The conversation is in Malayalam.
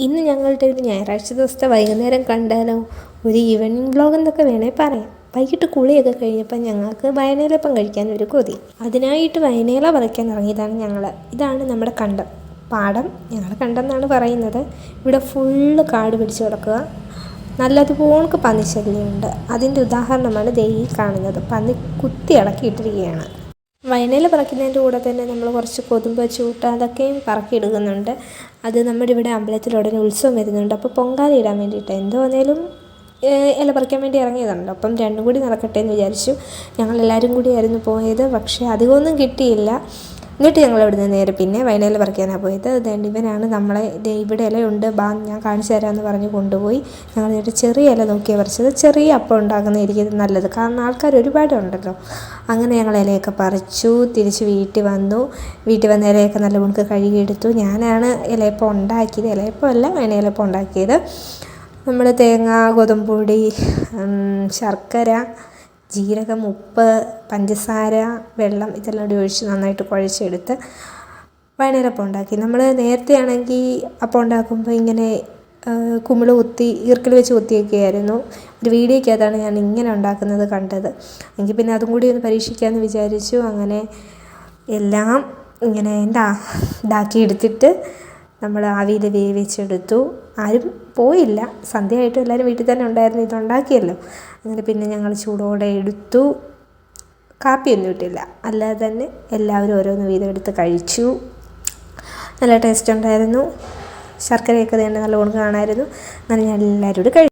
ഇന്ന് ഞങ്ങളുടെ ഒരു ഞായറാഴ്ച ദിവസത്തെ വൈകുന്നേരം കണ്ടാലോ? ഒരു ഈവനിങ് വ്ലോഗ് എന്നൊക്കെ വേണേൽ പറയാം. വൈകിട്ട് കുളിയൊക്കെ കഴിഞ്ഞപ്പോൾ ഞങ്ങൾക്ക് വയനേലപ്പം കഴിക്കാൻ ഒരു കൊതി. അതിനായിട്ട് വയനേല പറിക്കാൻ ഇറങ്ങിയതാണ് ഞങ്ങൾ. ഇതാണ് നമ്മുടെ കണ്ടം. പാടം. ഞങ്ങൾ കണ്ടെന്നാണ് പറയുന്നത്. ഇവിടെ ഫുള്ള് കാട് പിടിച്ച് കിടക്കുക. നല്ലതുപോലെ പന്നിശല്യമുണ്ട്. അതിന്റെ ഉദാഹരണമാണ് ദേ ഈ കാണുന്നത്. പന്നി കുത്തി ഇളക്കിയിട്ടിരിക്കുകയാണ്. വയനയില പറിക്കുന്നതിന്റെ കൂടെ തന്നെ നമ്മൾ കുറച്ച് കൊതുമ്പ് ചൂട്ട അതൊക്കെയും പറക്കിയെടുക്കുന്നുണ്ട് അത് നമ്മുടെ ഇവിടെ അമ്പലത്തിൽ ഉടനെ ഉത്സവം വരുന്നുണ്ട്. അപ്പോൾ പൊങ്കാല ഇടാൻ വേണ്ടിയിട്ട് എന്തോ വന്നേലും ഇല പറിക്കാൻ വേണ്ടി ഇറങ്ങിയതാണല്ലോ അപ്പം രണ്ടും കൂടി നടക്കട്ടെ എന്ന് വിചാരിച്ചു. ഞങ്ങളെല്ലാവരും കൂടിയായിരുന്നു പോയത്. പക്ഷേ അധികമൊന്നും കിട്ടിയില്ല. എന്നിട്ട് ഞങ്ങൾ ഇവിടുന്ന് നേരെ പിന്നെ വയനയില പറിക്കാനാണ് പോയത്. അതുകൊണ്ട് ഇവനാണ് നമ്മളെ ഇവിടെ ഇലയുണ്ട് ബാ ഞാൻ കാണിച്ചു തരാമെന്ന് പറഞ്ഞ് കൊണ്ടുപോയി ഞങ്ങൾ എന്നിട്ട് ചെറിയ ഇല നോക്കിയാൽ പറിച്ചത്. ചെറിയ അപ്പം ഉണ്ടാക്കുന്നതായിരിക്കും നല്ലത്. കാരണം ആൾക്കാർ ഒരുപാടുണ്ടല്ലോ അങ്ങനെ ഞങ്ങൾ ഇലയൊക്കെ പറിച്ചു തിരിച്ച് വീട്ടിൽ വന്നു. വീട്ടിൽ വന്ന ഇലയൊക്കെ നല്ല മുണുക്ക് കഴുകിയെടുത്തു ഞാനാണ് ഇലയപ്പം ഉണ്ടാക്കിയത്. ഇലയപ്പം അല്ല വയനയിലപ്പം ഉണ്ടാക്കിയത്. നമ്മൾ തേങ്ങ ഗോതമ്പൊടി ശർക്കര ജീരകം ഉപ്പ് പഞ്ചസാര വെള്ളം ഇതെല്ലാം കൂടി ഒഴിച്ച് നന്നായിട്ട് കുഴച്ചെടുത്ത് വയനരപ്പം ഉണ്ടാക്കി. നമ്മൾ നേരത്തെ ആണെങ്കിൽ അപ്പം ഉണ്ടാക്കുമ്പോൾ ഇങ്ങനെ കുമിൾ കുത്തി ഈർക്കിൽ വെച്ച് കുത്തിയൊക്കെയായിരുന്നു. ഒരു വീഡിയോയ്ക്കകത്താണ് ഞാൻ ഇങ്ങനെ ഉണ്ടാക്കുന്നത് കണ്ടത്. എങ്കിൽ പിന്നെ അതും കൂടി ഒന്ന് പരീക്ഷിക്കാമെന്ന് വിചാരിച്ചു. അങ്ങനെ എല്ലാം ഇങ്ങനെ എന്താ ഇതാക്കി എടുത്തിട്ട് നമ്മൾ ആവിയിൽ വേവിച്ചെടുത്തു. ആരും പോയില്ല. സന്ധ്യയായിട്ട് എല്ലാവരും വീട്ടിൽ തന്നെ ഉണ്ടായിരുന്നു. ഇതുണ്ടാക്കിയല്ലോ. അങ്ങനെ പിന്നെ ഞങ്ങൾ ചൂടോടെ എടുത്തു. കാപ്പിയൊന്നും ഇട്ടില്ല. അല്ലാതെ തന്നെ എല്ലാവരും ഓരോന്ന് വീതം എടുത്ത് കഴിച്ചു. നല്ല ടേസ്റ്റ് ഉണ്ടായിരുന്നു. ശർക്കരയൊക്കെ തന്നെ നല്ല ഗുണം കാണാമായിരുന്നു അങ്ങനെ ഞാൻ എല്ലാവരോടും കഴിച്ചു